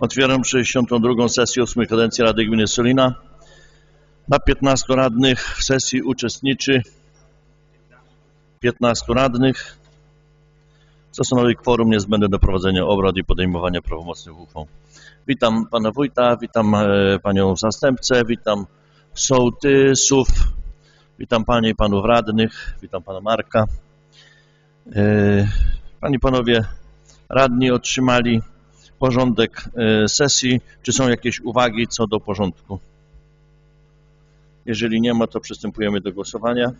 Otwieram 62. sesję 8 kadencji Rady Gminy Solina. Na 15 radnych w sesji uczestniczy 15 radnych. Stanowi kworum niezbędne do prowadzenia obrad i podejmowania prawomocnych uchwał. Witam pana wójta, witam e, panią zastępcę, witam sołtysów, witam panie i panów radnych, witam pana Marka. E, Panie i panowie radni otrzymali porządek e, sesji. Czy są jakieś uwagi co do porządku? Jeżeli nie ma, to przystępujemy do głosowania.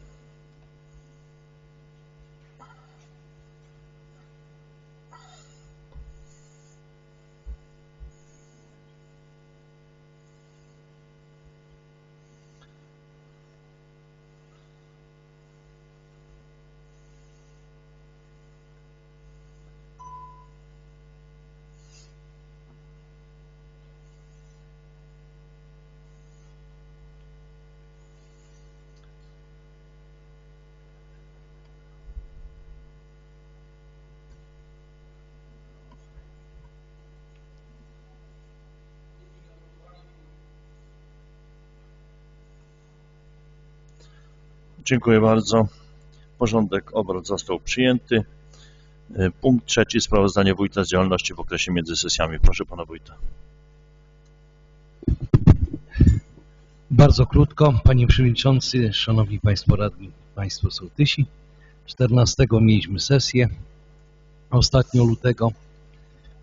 Dziękuję bardzo. Porządek obrad został przyjęty. E, Punkt trzeci. Sprawozdanie wójta z działalności w okresie między sesjami. Proszę pana wójta. Bardzo krótko, Panie Przewodniczący, Szanowni Państwo Radni, Państwo Sołtysi. 14 mieliśmy sesję, ostatnio lutego.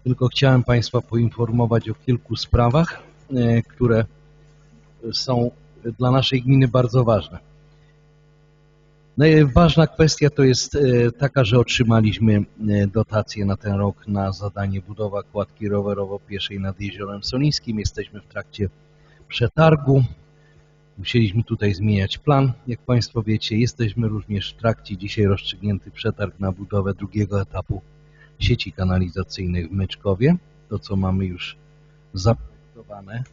Tylko chciałem Państwa poinformować o kilku sprawach, e, które są dla naszej gminy bardzo ważne. Ważna kwestia to jest e, taka, że otrzymaliśmy e, dotację na ten rok na zadanie budowa kładki rowerowo-pieszej nad Jeziorem Solińskim. Jesteśmy w trakcie przetargu. Musieliśmy tutaj zmieniać plan. Jak Państwo wiecie, jesteśmy również w trakcie dzisiaj rozstrzygnięty przetarg na budowę drugiego etapu sieci kanalizacyjnej w Myczkowie. To, co mamy już zaprojektowane.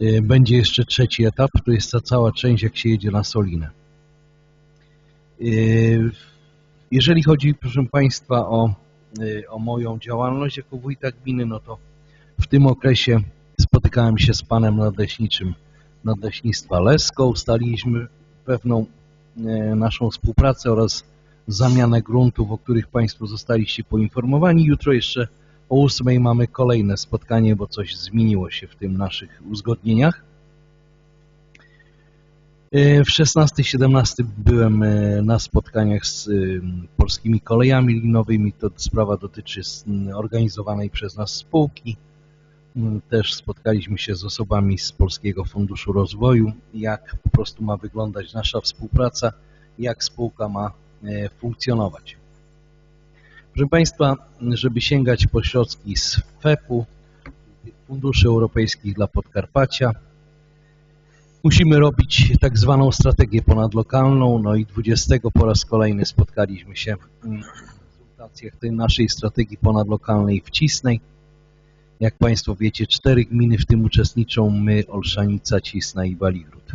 E, Będzie jeszcze trzeci etap, to jest ta cała część, jak się jedzie na Solinę. E, Jeżeli chodzi, proszę Państwa, o, e, o moją działalność jako wójta gminy, no to w tym okresie spotykałem się z panem nadleśniczym Nadleśnictwa Lesko. Ustaliliśmy pewną naszą współpracę oraz zamianę gruntów, o których Państwo zostaliście poinformowani. Jutro jeszcze o 8 mamy kolejne spotkanie, bo coś zmieniło się w tym naszych uzgodnieniach. E, W 16-17 byłem e, na spotkaniach z y, polskimi kolejami linowymi. To sprawa dotyczy organizowanej przez nas spółki. Też spotkaliśmy się z osobami z Polskiego Funduszu Rozwoju, jak po prostu ma wyglądać nasza współpraca, jak spółka ma e, funkcjonować. Proszę Państwa, żeby sięgać po środki z FEP-u, Funduszy Europejskich dla Podkarpacia, musimy robić tak zwaną strategię ponadlokalną, no i 20 po raz kolejny spotkaliśmy się w konsultacjach tej naszej strategii ponadlokalnej w Cisnej. Jak Państwo wiecie, cztery gminy w tym uczestniczą, my, Olszanica, Cisna i Baligród.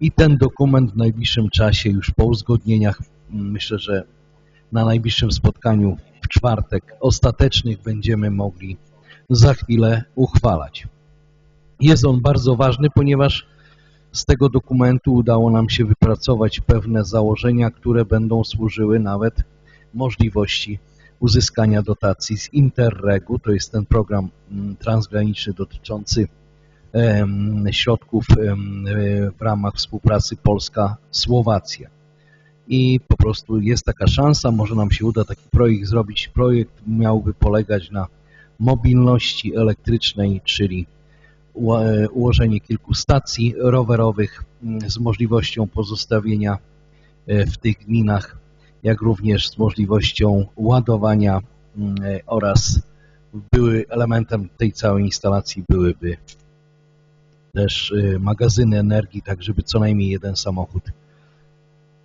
I ten dokument w najbliższym czasie, już po uzgodnieniach, mm, myślę, że na najbliższym spotkaniu w czwartek ostatecznych będziemy mogli za chwilę uchwalać. Jest on bardzo ważny, ponieważ z tego dokumentu udało nam się wypracować pewne założenia, które będą służyły nawet możliwości uzyskania dotacji z Interregu, to jest ten program mm, transgraniczny dotyczący środków w ramach współpracy Polska-Słowacja. I po prostu jest taka szansa, może nam się uda taki projekt zrobić. Projekt miałby polegać na mobilności elektrycznej, czyli e, ułożenie kilku stacji rowerowych mm, z możliwością pozostawienia e, w tych gminach, jak również z możliwością ładowania mm, e, oraz były elementem tej całej instalacji byłyby też magazyny energii, tak żeby co najmniej jeden samochód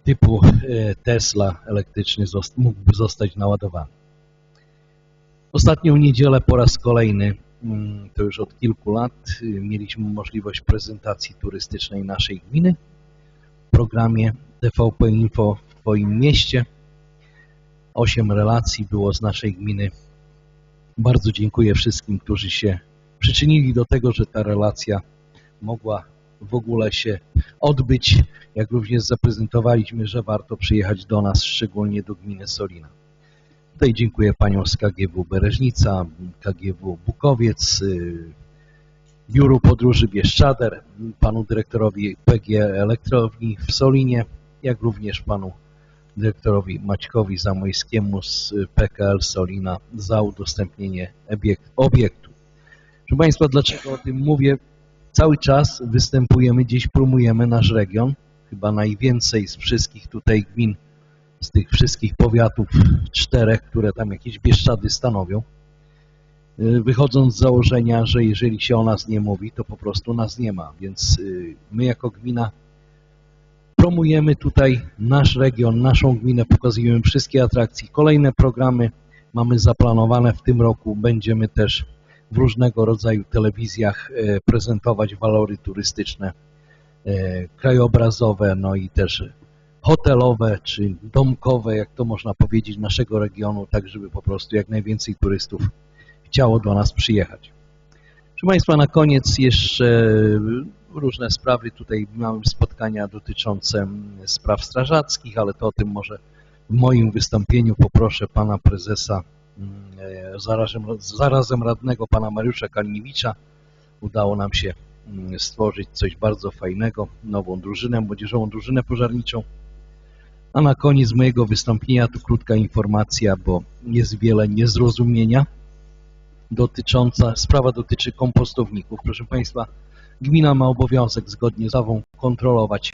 typu e, Tesla elektryczny mógłby zostać naładowany. Ostatnią niedzielę po raz kolejny, mm, to już od kilku lat, y, mieliśmy możliwość prezentacji turystycznej naszej gminy w programie TVP Info w Twoim mieście. Osiem relacji było z naszej gminy Bardzo dziękuję wszystkim, którzy się przyczynili do tego, że ta relacja mogła w ogóle się odbyć, jak również zaprezentowaliśmy, że warto przyjechać do nas, szczególnie do gminy Solina. Tutaj dziękuję paniom z KGW Bereżnica, KGW Bukowiec, y, Biuru Podróży Bieszczader, panu dyrektorowi PG Elektrowni w Solinie, jak również panu dyrektorowi Maćkowi Zamojskiemu z PKL Solina za udostępnienie obiekt- obiektu. Proszę Państwa, dlaczego o tym mówię? Cały czas występujemy, gdzieś promujemy nasz region, chyba najwięcej z wszystkich tutaj gmin, z tych wszystkich powiatów, czterech, które tam jakieś Bieszczady stanowią, y, wychodząc z założenia, że jeżeli się o nas nie mówi, to po prostu nas nie ma, więc y, my jako gmina promujemy tutaj nasz region, naszą gminę, pokazujemy wszystkie atrakcje, kolejne programy mamy zaplanowane w tym roku, będziemy też w różnego rodzaju telewizjach e, prezentować walory turystyczne, e, krajobrazowe, no i też hotelowe czy domkowe, jak to można powiedzieć, naszego regionu, tak żeby po prostu jak najwięcej turystów chciało do nas przyjechać. Proszę Państwa, na koniec jeszcze różne sprawy. Tutaj mamy spotkania dotyczące spraw strażackich, ale to o tym może w moim wystąpieniu poproszę pana prezesa, zarazem, zarazem radnego pana Mariusza Kalniewicza. Udało nam się mm, stworzyć coś bardzo fajnego, nową drużynę, młodzieżową drużynę pożarniczą. A na koniec mojego wystąpienia tu krótka informacja, bo jest wiele niezrozumienia dotycząca, sprawa dotyczy kompostowników. Proszę Państwa, gmina ma obowiązek zgodnie z ustawą kontrolować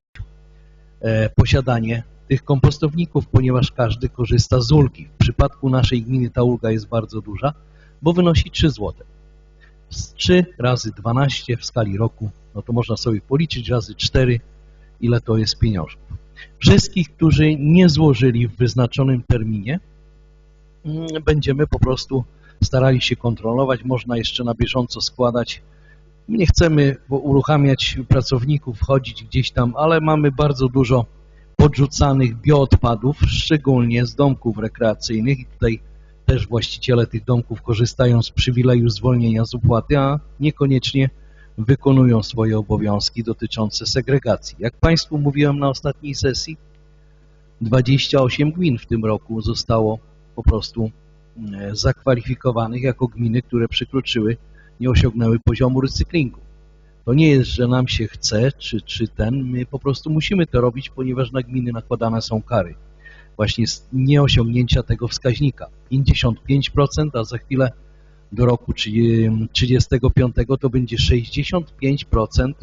e, posiadanie tych kompostowników, ponieważ każdy korzysta z ulgi. W przypadku naszej gminy ta ulga jest bardzo duża, bo wynosi 3 zł. Z 3 razy 12 w skali roku, no to można sobie policzyć razy 4, ile to jest pieniążków. Wszystkich, którzy nie złożyli w wyznaczonym terminie, mm, będziemy po prostu starali się kontrolować. Można jeszcze na bieżąco składać. Nie chcemy uruchamiać pracowników, wchodzić gdzieś tam, ale mamy bardzo dużo podrzucanych bioodpadów, szczególnie z domków rekreacyjnych i tutaj też właściciele tych domków korzystają z przywileju zwolnienia z opłaty, a niekoniecznie wykonują swoje obowiązki dotyczące segregacji. Jak Państwu mówiłem na ostatniej sesji, 28 gmin w tym roku zostało po prostu e, zakwalifikowanych jako gminy, które przekroczyły, nie osiągnęły poziomu recyklingu. To nie jest, że nam się chce, czy, czy ten, my po prostu musimy to robić, ponieważ na gminy nakładane są kary właśnie z nieosiągnięcia tego wskaźnika. 55%, a za chwilę do roku 35 to będzie 65%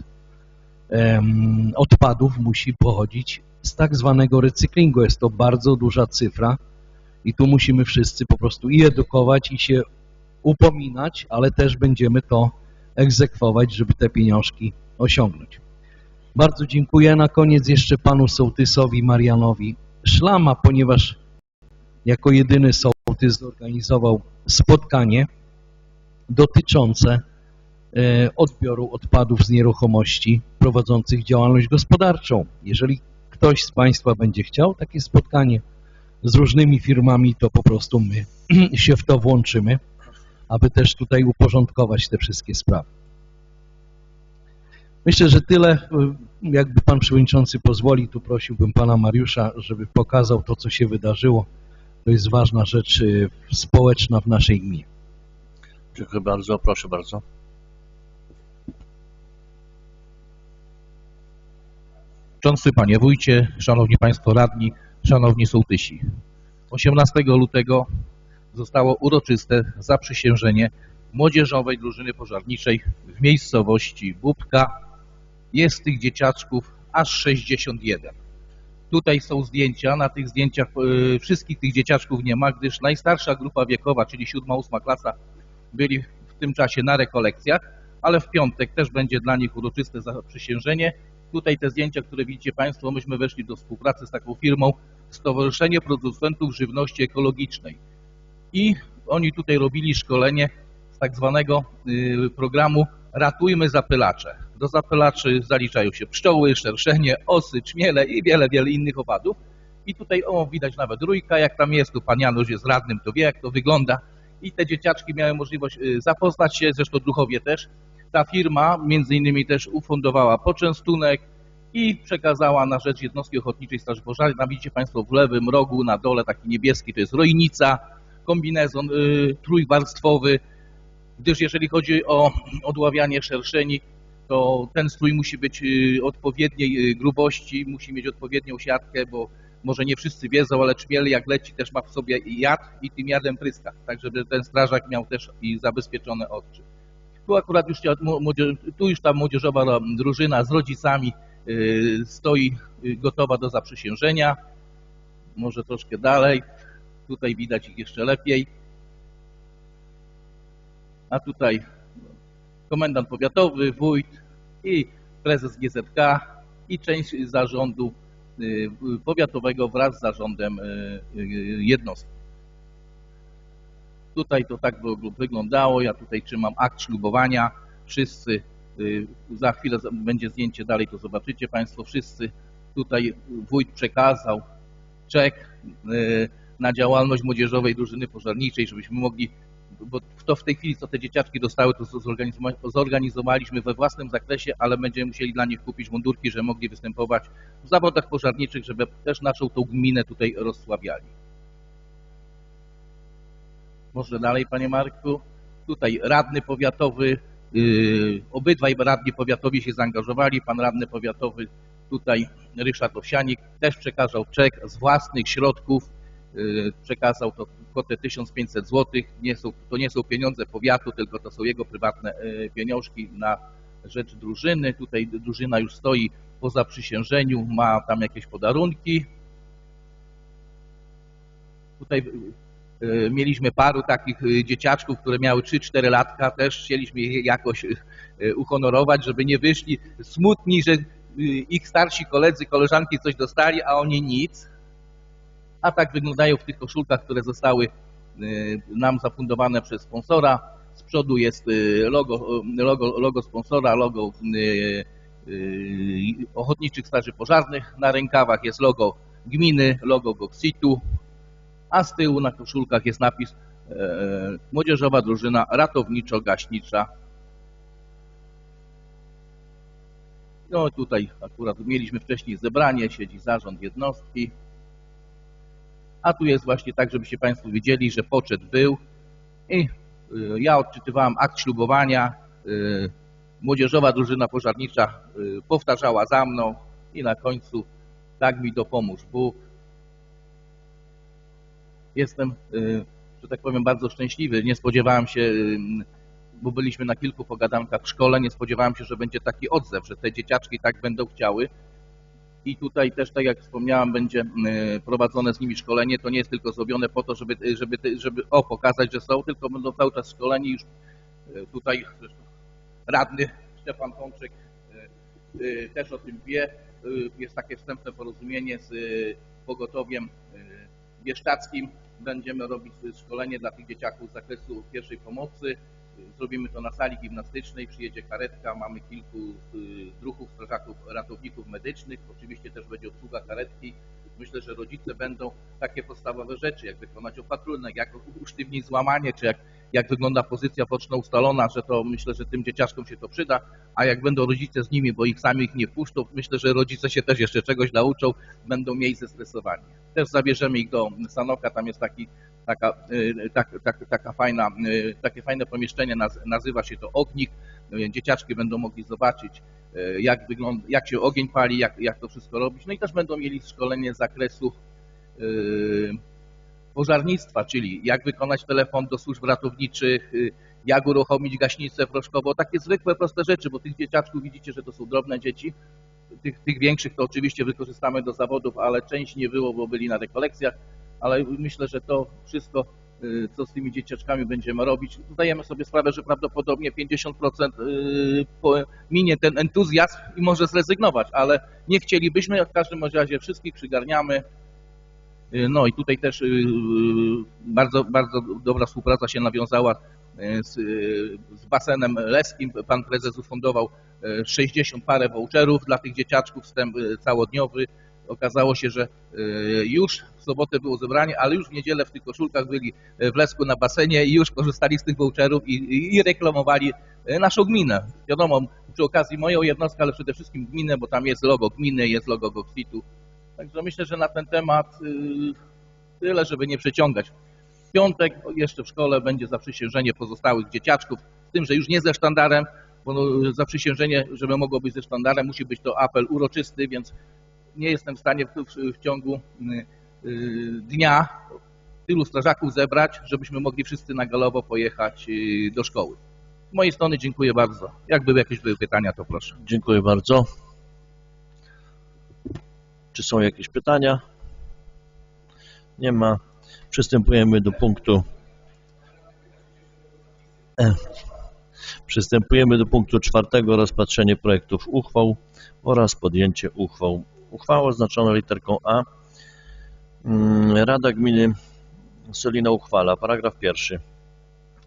em, odpadów musi pochodzić z tak zwanego recyklingu. Jest to bardzo duża cyfra i tu musimy wszyscy po prostu i edukować, i się upominać, ale też będziemy to egzekwować, żeby te pieniążki osiągnąć. Bardzo dziękuję. Na koniec jeszcze panu sołtysowi Marianowi Szlama, ponieważ jako jedyny sołtys zorganizował spotkanie dotyczące e, odbioru odpadów z nieruchomości prowadzących działalność gospodarczą. Jeżeli ktoś z Państwa będzie chciał takie spotkanie z różnymi firmami, to po prostu my się w to włączymy, aby też tutaj uporządkować te wszystkie sprawy. Myślę, że tyle. Jakby Pan Przewodniczący pozwoli, to prosiłbym Pana Mariusza, żeby pokazał to, co się wydarzyło. To jest ważna rzecz y, społeczna w naszej gminie. Dziękuję bardzo, proszę bardzo. Cząsty Panie Wójcie, Szanowni Państwo Radni, Szanowni Sołtysi. 18 lutego zostało uroczyste zaprzysiężenie Młodzieżowej Drużyny Pożarniczej w miejscowości Bubka. Jest tych dzieciaczków aż 61. Tutaj są zdjęcia, na tych zdjęciach e, wszystkich tych dzieciaczków nie ma, gdyż najstarsza grupa wiekowa, czyli 7-8 klasa, byli w tym czasie na rekolekcjach, ale w piątek też będzie dla nich uroczyste zaprzysiężenie. Tutaj te zdjęcia, które widzicie Państwo, myśmy weszli do współpracy z taką firmą Stowarzyszenie Producentów Żywności Ekologicznej. I oni tutaj robili szkolenie z tak zwanego y, programu Ratujmy zapylacze. Do zapylaczy zaliczają się pszczoły, szerszenie, osy, czmiele i wiele, wiele innych owadów. I tutaj o, widać nawet rójka, jak tam jest, tu pan Janusz jest radnym, to wie jak to wygląda. i te dzieciaczki miały możliwość y, zapoznać się, zresztą druchowie też. Ta firma między innymi też ufundowała poczęstunek i przekazała na rzecz jednostki ochotniczej Straży Pożarnej. Tam widzicie Państwo w lewym rogu na dole taki niebieski, to jest rojnica, kombinezon y, trójwarstwowy, gdyż jeżeli chodzi o odławianie szerszeni, to ten strój musi być y, odpowiedniej y, grubości, musi mieć odpowiednią siatkę, bo może nie wszyscy wiedzą, ale czmiel jak leci też ma w sobie jad i tym jadem pryska, tak żeby ten strażak miał też i zabezpieczone oczy. Tu akurat już, tu już ta młodzieżowa no, drużyna z rodzicami stoi gotowa do zaprzysiężenia. Może troszkę dalej. Tutaj widać ich jeszcze lepiej. A tutaj komendant powiatowy, wójt i prezes GZK i część zarządu y, powiatowego wraz z zarządem y, y, jednostki. Tutaj to tak wy- wyglądało. Ja tutaj trzymam akt ślubowania. Wszyscy, za chwilę będzie zdjęcie dalej, to zobaczycie Państwo. Wszyscy tutaj wójt przekazał czek na działalność młodzieżowej drużyny pożarniczej, żebyśmy mogli, bo to w tej chwili, co te dzieciaczki dostały, to zorganizowa- zorganizowaliśmy we własnym zakresie, ale będziemy musieli dla nich kupić mundurki, żeby mogli występować w zawodach pożarniczych, żeby też naszą tą gminę tutaj rozsławiali. Może dalej, panie Marku. Tutaj radny powiatowy, yy, obydwaj radni powiatowi się zaangażowali. Pan radny powiatowy, tutaj Ryszard Owsianik, też przekazał czek z własnych środków. Yy, przekazał to kwotę 1500 zł. Nie są, to nie są pieniądze powiatu, tylko to są jego prywatne yy, pieniążki na rzecz drużyny. Tutaj drużyna już stoi po zaprzysiężeniu, ma tam jakieś podarunki. Tutaj y, mieliśmy paru takich y, dzieciaczków, które miały 3-4 latka, też chcieliśmy je jakoś y, y, uhonorować, żeby nie wyszli smutni, że y, ich starsi koledzy, koleżanki coś dostali, a oni nic. A tak wyglądają w tych koszulkach, które zostały y, nam zafundowane przez sponsora. Z przodu jest y, logo, y, logo, logo sponsora, logo Ochotniczych Straży Pożarnych. Na rękawach jest logo gminy, logo Goxitu, a z tyłu na koszulkach jest napis Młodzieżowa Drużyna Ratowniczo-Gaśnicza. No tutaj akurat mieliśmy wcześniej zebranie, siedzi zarząd jednostki. A tu jest właśnie tak, żebyście Państwo wiedzieli, że poczet był i y, ja odczytywałem akt ślubowania. y, Młodzieżowa Drużyna Pożarnicza y, powtarzała za mną i na końcu tak mi dopomóż Bóg. Jestem, że tak powiem, bardzo szczęśliwy. Nie spodziewałem się, bo byliśmy na kilku pogadankach w szkole, nie spodziewałem się, że będzie taki odzew, że te dzieciaczki tak będą chciały. I tutaj też, tak jak wspomniałem, będzie y, prowadzone z nimi szkolenie. To nie jest tylko zrobione po to, żeby, żeby, żeby o, pokazać, że są, tylko będą cały czas szkoleni już y, tutaj radny Stefan y, y, też o tym wie. Y, Jest takie wstępne porozumienie z y, pogotowiem y, bieszczadzkim. Będziemy robić szkolenie dla tych dzieciaków z zakresu pierwszej pomocy. Zrobimy to na sali gimnastycznej, przyjedzie karetka, mamy kilku y, druhów, strażaków, ratowników medycznych. Oczywiście też będzie obsługa karetki. Myślę, że rodzice będą takie podstawowe rzeczy, jak wykonać opatrunek, jak usztywnić złamanie, czy jak, jak wygląda pozycja boczna ustalona, że to myślę, że tym dzieciaczkom się to przyda, a jak będą rodzice z nimi, bo ich sami ich nie puszczą, myślę, że rodzice się też jeszcze czegoś nauczą, będą mniej zestresowani. Też zabierzemy ich do Sanoka, tam jest taki, taka, y, tak, tak, taka fajna, y, takie fajne pomieszczenie, naz- nazywa się to ognik. Y, Dzieciaczki będą mogli zobaczyć, y, jak, wygląda, jak się ogień pali, jak, jak to wszystko robić. No i też będą mieli szkolenie z zakresu pożarnictwa, czyli jak wykonać telefon do służb ratowniczych, jak uruchomić gaśnicę proszkową, takie zwykłe, proste rzeczy, bo tych dzieciaczków widzicie, że to są drobne dzieci. Tych, tych większych to oczywiście wykorzystamy do zawodów, ale część nie było, bo byli na rekolekcjach, ale myślę, że to wszystko, y, co z tymi dzieciaczkami będziemy robić, zdajemy sobie sprawę, że prawdopodobnie 50% y, minie ten entuzjazm i może zrezygnować, ale nie chcielibyśmy, w każdym razie wszystkich przygarniamy, Y, No i tutaj też bardzo, bardzo dobra współpraca się nawiązała z, z basenem leskim. Pan prezes ufundował y, 60 parę voucherów dla tych dzieciaczków, wstęp całodniowy. Okazało się, że e, już w sobotę było zebranie, ale już w niedzielę w tych koszulkach byli e, w Lesku na basenie i już korzystali z tych voucherów i, i, reklamowali e, naszą gminę. Wiadomo, przy okazji moją jednostkę, ale przede wszystkim gminę, bo tam jest logo gminy, jest logo Goxitu. Także myślę, że na ten temat tyle, żeby nie przeciągać. W piątek jeszcze w szkole będzie zaprzysiężenie pozostałych dzieciaczków, z tym, że już nie ze sztandarem, bo zaprzysiężenie, żeby mogło być ze sztandarem, musi być to apel uroczysty, więc nie jestem w stanie w, ciągu y, y, dnia tylu strażaków zebrać, żebyśmy mogli wszyscy na galowo pojechać y, do szkoły. Z mojej strony dziękuję bardzo. Jak były jakieś były pytania, to proszę. Dziękuję bardzo. Czy są jakieś pytania? Nie ma. Przystępujemy do punktu. E. Przystępujemy do punktu czwartego. Rozpatrzenie projektów uchwał oraz podjęcie uchwał. Uchwała oznaczona literką A. Mm, Rada Gminy Solina uchwala. Paragraf pierwszy.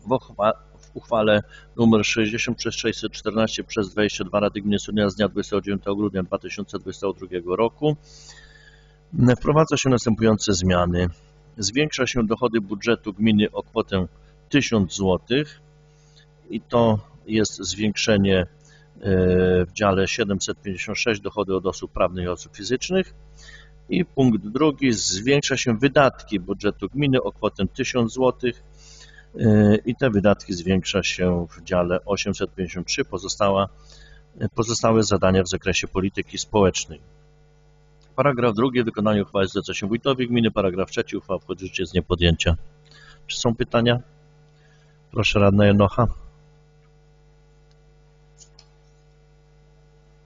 W, uchwa w uchwale numer 60 przez 614 przez 22 Rady Gminy Solina z dnia 29 grudnia 2022 roku wprowadza się następujące zmiany. Zwiększa się dochody budżetu gminy o kwotę 1000 zł i to jest zwiększenie w dziale 756 dochody od osób prawnych i osób fizycznych. I punkt drugi, zwiększa się wydatki budżetu gminy o kwotę 1000 zł i te wydatki zwiększa się w dziale 853 pozostała, pozostałe zadania w zakresie polityki społecznej. Paragraf drugi. Wykonanie uchwały zleca się wójtowi gminy. Paragraf trzeci. Uchwała wchodzi w życie z dniem podjęcia. Czy są pytania? Proszę radna Janocha.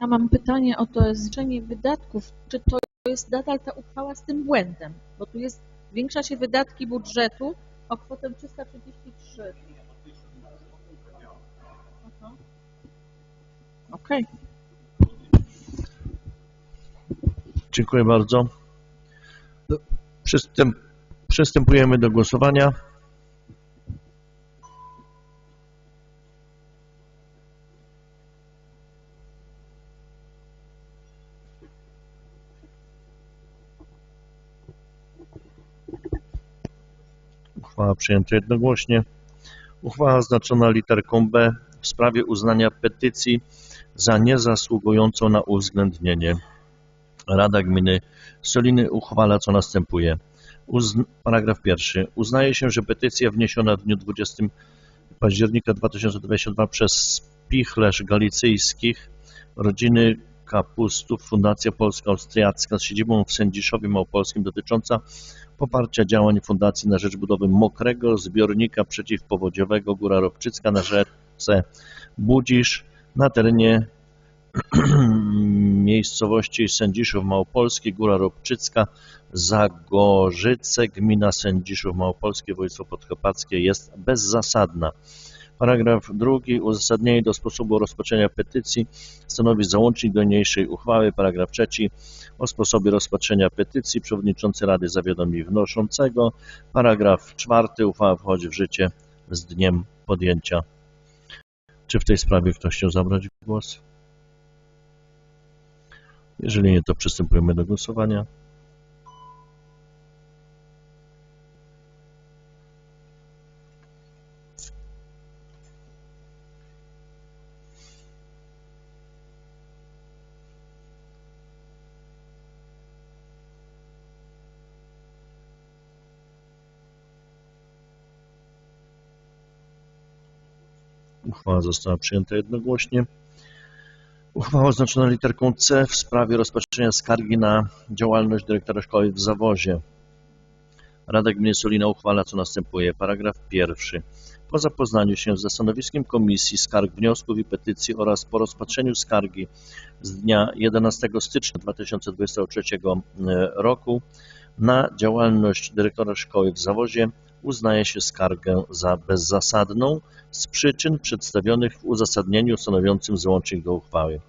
Ja mam pytanie o to zwiększenie wydatków. Czy to jest nadal ta uchwała z tym błędem? Bo tu jest, zwiększa się wydatki budżetu o kwotę 333. Aha. Okej. Dziękuję bardzo. Przystęp, przystępujemy do głosowania. Uchwała przyjęta jednogłośnie. Uchwała oznaczona literką B w sprawie uznania petycji za niezasługującą na uwzględnienie. Rada Gminy Soliny uchwala, co następuje. Paragraf pierwszy. Uznaje się, że petycja wniesiona w dniu 20 października 2022 przez Spichlerz Galicyjskich, rodziny Kapustów, Fundacja Polsko-Austriacka z siedzibą w Sędziszowie Małopolskim dotycząca poparcia działań Fundacji na rzecz budowy mokrego zbiornika przeciwpowodziowego Góra Robczycka na rzece Budzisz na terenie miejscowości Sędziszów Małopolski, Góra Robczycka, Zagorzyce, gmina Sędziszów Małopolskie, województwo podkarpackie jest bezzasadna. Paragraf drugi. Uzasadnienie do sposobu rozpatrzenia petycji stanowi załącznik do niniejszej uchwały. Paragraf trzeci. O sposobie rozpatrzenia petycji przewodniczący Rady zawiadomi wnoszącego. Paragraf czwarty. Uchwała wchodzi w życie z dniem podjęcia. Czy w tej sprawie ktoś chciał zabrać głos? Jeżeli nie, to przystępujemy do głosowania. Uchwała została przyjęta jednogłośnie. Uchwała oznaczona literką C w sprawie rozpatrzenia skargi na działalność dyrektora szkoły w Zawozie. Rada Gminy Solina uchwala, co następuje. Paragraf pierwszy. Po zapoznaniu się ze stanowiskiem Komisji Skarg, Wniosków i Petycji oraz po rozpatrzeniu skargi z dnia 11 stycznia 2023 roku na działalność dyrektora szkoły w Zawozie uznaje się skargę za bezzasadną z przyczyn przedstawionych w uzasadnieniu stanowiącym załącznik do uchwały.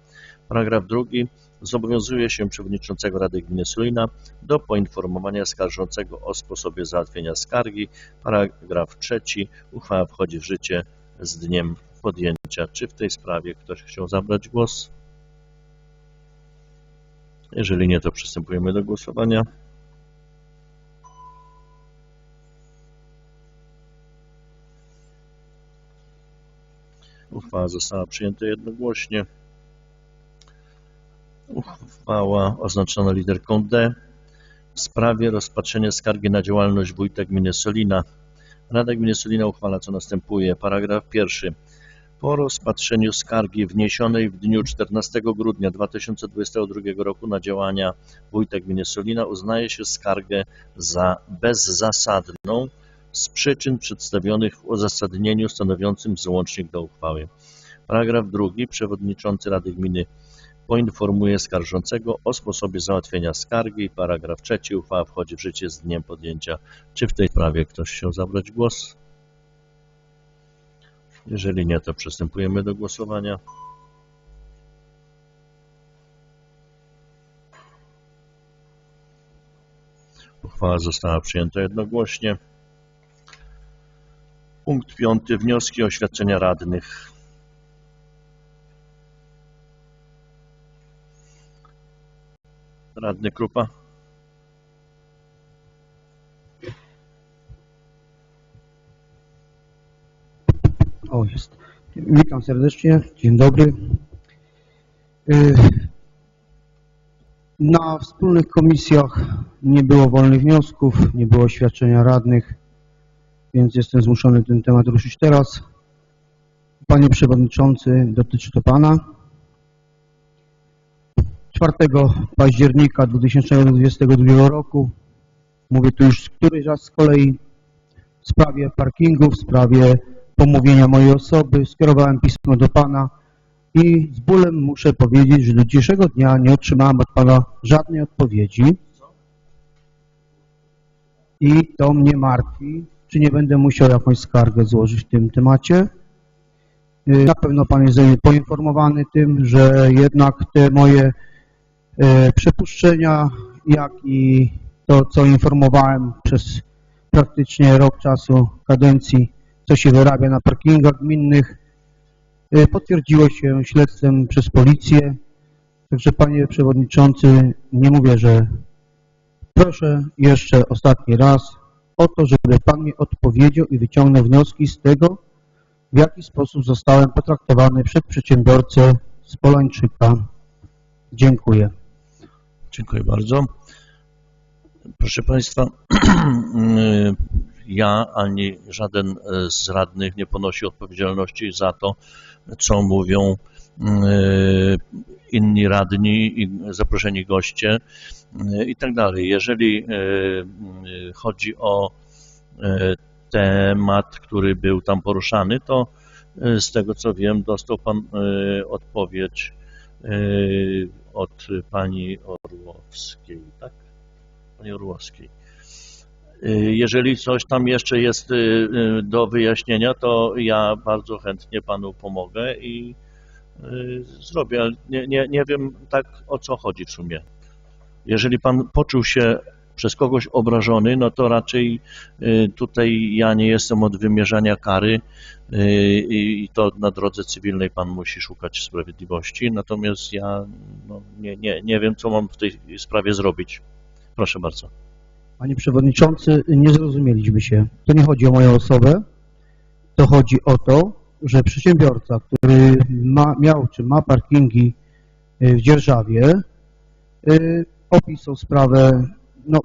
Paragraf drugi. Zobowiązuje się przewodniczącego Rady Gminy Solina do poinformowania skarżącego o sposobie załatwienia skargi. Paragraf trzeci. Uchwała wchodzi w życie z dniem podjęcia. Czy w tej sprawie ktoś chciał zabrać głos? Jeżeli nie, to przystępujemy do głosowania. Uchwała została przyjęta jednogłośnie. Uchwała oznaczona literką D w sprawie rozpatrzenia skargi na działalność wójta gminy Solina. Rada Gminy Solina uchwala co następuje. Paragraf pierwszy. Po rozpatrzeniu skargi wniesionej w dniu 14 grudnia 2022 roku na działania wójta gminy Solina uznaje się skargę za bezzasadną z przyczyn przedstawionych w uzasadnieniu stanowiącym załącznik do uchwały. Paragraf drugi. Przewodniczący Rady Gminy poinformuje skarżącego o sposobie załatwienia skargi. Paragraf trzeci. Uchwała wchodzi w życie z dniem podjęcia. Czy w tej sprawie ktoś chciał zabrać głos? Jeżeli nie, to przystępujemy do głosowania. Uchwała została przyjęta jednogłośnie. Punkt piąty. Wnioski o oświadczenia radnych. Radny Krupa. O, jest. Witam serdecznie. Dzień dobry. Y, Na wspólnych komisjach nie było wolnych wniosków, nie było oświadczenia radnych, więc jestem zmuszony ten temat ruszyć teraz. Panie Przewodniczący, dotyczy to Pana. 4 października 2022 roku, mówię tu już któryś raz z kolei, w sprawie parkingu, w sprawie pomówienia mojej osoby, skierowałem pismo do Pana i z bólem muszę powiedzieć, że do dzisiejszego dnia nie otrzymałem od Pana żadnej odpowiedzi i to mnie martwi, czy nie będę musiał jakąś skargę złożyć w tym temacie. Y, Na pewno Pan jest poinformowany tym, że jednak te moje e, przepuszczenia, jak i to, co informowałem przez praktycznie rok czasu kadencji, co się wyrabia na parkingach gminnych, e, potwierdziło się śledztwem przez policję. Także Panie Przewodniczący, nie mówię, że proszę jeszcze ostatni raz o to, żeby Pan mi odpowiedział i wyciągnął wnioski z tego, w jaki sposób zostałem potraktowany przez przedsiębiorcę z Polańczyka. Dziękuję. Dziękuję bardzo. Proszę Państwa, ja ani żaden z radnych nie ponosi odpowiedzialności za to, co mówią e, inni radni i zaproszeni goście e, i tak dalej. Jeżeli e, chodzi o temat, który był tam poruszany, to z tego co wiem, dostał Pan odpowiedź od Pani Orłowskiej, tak? Pani Orłowskiej. Jeżeli coś tam jeszcze jest y, y, do wyjaśnienia, to ja bardzo chętnie Panu pomogę i y, zrobię, ale nie, nie, nie wiem tak o co chodzi w sumie. Jeżeli Pan poczuł się przez kogoś obrażony, no to raczej tutaj ja nie jestem od wymierzania kary i to na drodze cywilnej Pan musi szukać sprawiedliwości, natomiast ja no, nie, nie, nie wiem, co mam w tej sprawie zrobić. Proszę bardzo. Panie Przewodniczący, nie zrozumieliśmy się. To nie chodzi o moją osobę, to chodzi o to, że przedsiębiorca, który ma, miał czy ma parkingi y, w Dzierżawie, y, opisał sprawę, no,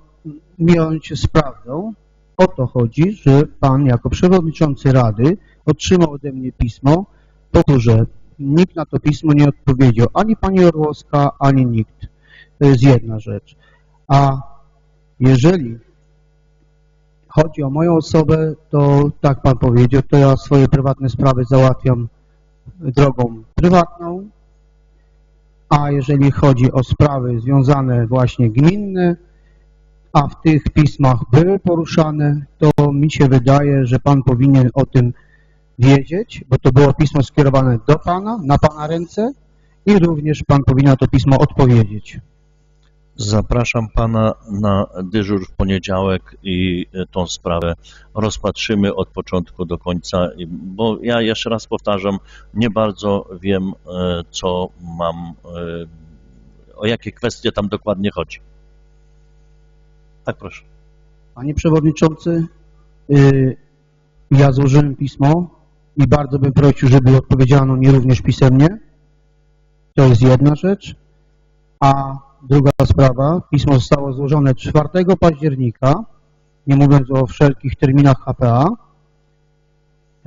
mijając się z prawdą. O to chodzi, że Pan jako Przewodniczący Rady otrzymał ode mnie pismo, powtórzę, nikt na to pismo nie odpowiedział, ani Pani Orłowska, ani nikt. To jest jedna rzecz. A jeżeli chodzi o moją osobę, to tak Pan powiedział, to ja swoje prywatne sprawy załatwiam drogą prywatną, a jeżeli chodzi o sprawy związane właśnie gminne, a w tych pismach były poruszane, to mi się wydaje, że Pan powinien o tym wiedzieć, bo to było pismo skierowane do Pana, na Pana ręce i również Pan powinien na to pismo odpowiedzieć. Zapraszam Pana na dyżur w poniedziałek i tą sprawę rozpatrzymy od początku do końca, bo ja jeszcze raz powtarzam, nie bardzo wiem, e, co mam e, o jakie kwestie tam dokładnie chodzi. Tak, proszę. Panie Przewodniczący, y, ja złożyłem pismo i bardzo bym prosił, żeby odpowiedziano mi również pisemnie. To jest jedna rzecz. A druga sprawa, pismo zostało złożone 4 października, nie mówiąc o wszelkich terminach HPA.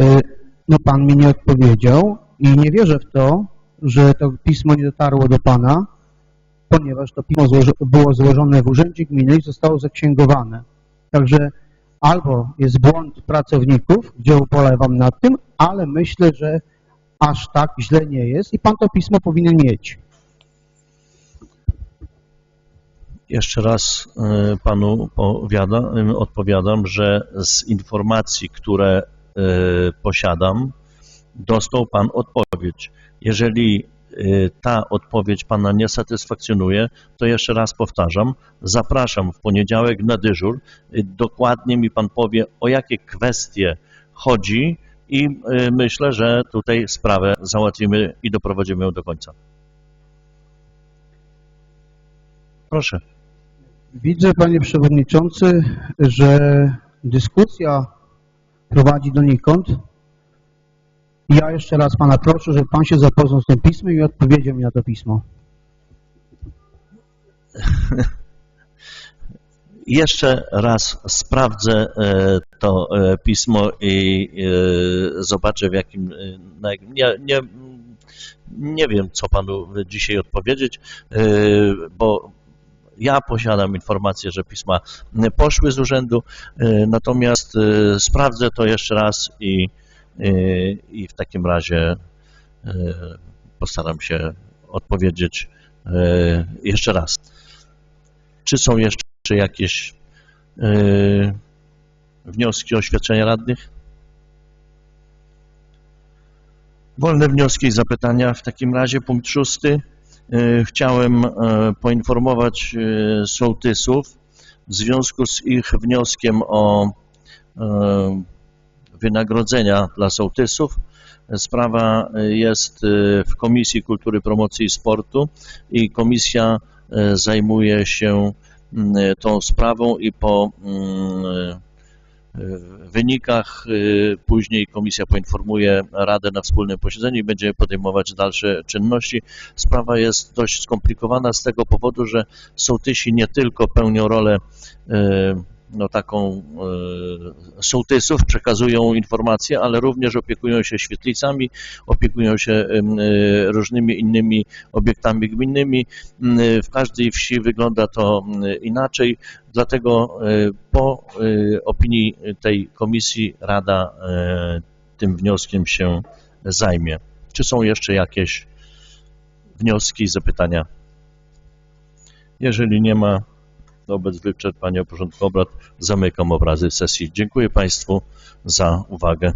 Y, No Pan mi nie odpowiedział i nie wierzę w to, że to pismo nie dotarło do Pana, ponieważ to pismo było złożone w Urzędzie Gminy i zostało zaksięgowane. Także albo jest błąd pracowników, gdzie ubolewam nad tym, ale myślę, że aż tak źle nie jest i pan to pismo powinien mieć. Jeszcze raz y, panu powiada, odpowiadam, że z informacji, które y, posiadam, dostał pan odpowiedź. Jeżeli y, ta odpowiedź pana nie satysfakcjonuje, to jeszcze raz powtarzam, zapraszam w poniedziałek na dyżur. Dokładnie mi pan powie, o jakie kwestie chodzi i myślę, że tutaj sprawę załatwimy i doprowadzimy ją do końca. Proszę. Widzę, panie przewodniczący, że dyskusja prowadzi donikąd. Ja jeszcze raz pana proszę, żeby pan się zapoznał z tym pismem i odpowiedział mi na to pismo. Jeszcze raz sprawdzę e, to e, pismo i e, zobaczę w jakim, nie, nie, nie wiem co panu dzisiaj odpowiedzieć, bo ja posiadam informację, że pisma poszły z urzędu, e, natomiast e, sprawdzę to jeszcze raz i, e, i w takim razie postaram się odpowiedzieć jeszcze raz. Czy są jeszcze jakieś wnioski o oświadczenia radnych? Wolne wnioski i zapytania. W takim razie punkt szósty. E, Chciałem e, poinformować e, sołtysów w związku z ich wnioskiem o wynagrodzenia dla sołtysów. Sprawa jest w Komisji Kultury, Promocji i Sportu i komisja zajmuje się tą sprawą i po wynikach e, później komisja poinformuje Radę na wspólnym posiedzeniu i będzie podejmować dalsze czynności. Sprawa jest dość skomplikowana z tego powodu, że sołtysi nie tylko pełnią rolę e, no, taką e, sołtysów, przekazują informacje, ale również opiekują się świetlicami, opiekują się em, e, różnymi innymi obiektami gminnymi. W każdej wsi wygląda to inaczej, dlatego e, po e, opinii tej komisji Rada e, tym wnioskiem się zajmie. Czy są jeszcze jakieś wnioski, zapytania? Jeżeli nie ma, no, Wobec wyczerpania porządku obrad zamykam obrazy sesji. Dziękuję Państwu za uwagę.